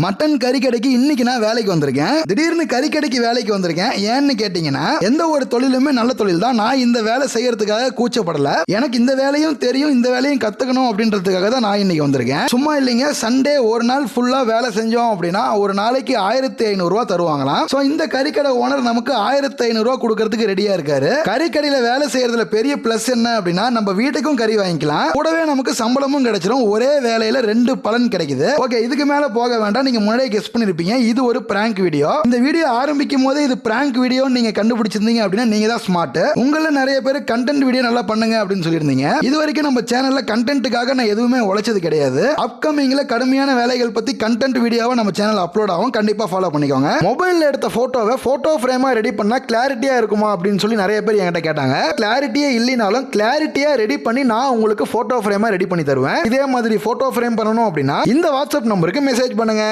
Mutton கறி கடைக்கு இன்னைக்கு நான் வேலைக்கு வந்திருக்கேன். திடீர்னு கறி கடைக்கு வேலைக்கு வந்திருக்கேன். ஏன்னு கேட்டீங்கன்னா எந்த ஒரு தொழிலுமே நல்ல தொழில் தான். நான் இந்த வேலை செய்யறதுக்காக கூச்சப்படல. எனக்கு இந்த வேலையும் தெரியும் இந்த வேலையும் கத்துக்கணும் அப்படின்றதுக்காக தான் நான் இன்னைக்கு வந்திருக்கேன். சும்மா இல்லைங்க சண்டே ஒரு நாள் ஃபுல்லா வேலை செஞ்சோம் அப்படின்னா ஒரு நாளைக்கு ஆயிரத்தி ஐநூறுரூவா தருவாங்களாம். ஸோ இந்த கறிக்கடை ஓனர் நமக்கு ஆயிரத்தி ஐநூறுரூவா கொடுக்கறதுக்கு ரெடியா இருக்காரு. கறிக்கடையில வேலை செய்யறதுல பெரிய பிளஸ் என்ன அப்படின்னா நம்ம வீட்டுக்கும் கறி வாங்கிக்கலாம். கூடவே நமக்கு சம்பளமும் கிடைச்சிரும். ஒரே வேலையில ரெண்டு பலன் கிடைக்குது. ஓகே இதுக்கு மேல போக வேண்டாம். நீங்கள் முன்னாடியே கெஸ் பண்ணியிருப்பீங்க இது ஒரு பிராங்க் வீடியோ இந்த வீடியோ ஆரம்பிக்கும் போதே இது பிராங்க் வீடியோ நீங்கள் கண்டுபிடிச்சிருந்தீங்க அப்படின்னா நீங்கள் தான் ஸ்மார்ட் உங்களில் நிறைய பேர் கண்டென்ட் வீடியோ நல்லா பண்ணுங்க அப்படின்னு சொல்லியிருந்தீங்க. இது வரைக்கும் நம்ம சேனலில் கண்டென்ட்டுக்காக நான் எதுவுமே உழைச்சது கிடையாது. அப்கமிங்கில் கடுமையான வேலைகள் பற்றி கண்டென்ட் வீடியோவை நம்ம சேனல் அப்லோட் ஆகும். கண்டிப்பாக ஃபாலோ பண்ணிக்கோங்க. மொபைலில் எடுத்த ஃபோட்டோவை ஃபோட்டோ ஃப்ரேமா ரெடி பண்ணால் கிளாரிட்டியாக இருக்குமா அப்படின்னு சொல்லி நிறைய பேர் என்கிட்ட கேட்டாங்க. கிளாரிட்டியே இல்லைனாலும் கிளாரிட்டியாக ரெடி பண்ணி நான் உங்களுக்கு ஃபோட்டோ ஃப்ரேமாக ரெடி பண்ணி தருவேன். இதே மாதிரி ஃபோட்டோ ஃப்ரேம் பண்ணணும் அப்படின்னா இந்த வாட்ஸ்அப் நம்பருக்கு மெசேஜ் பண்ணுங்க.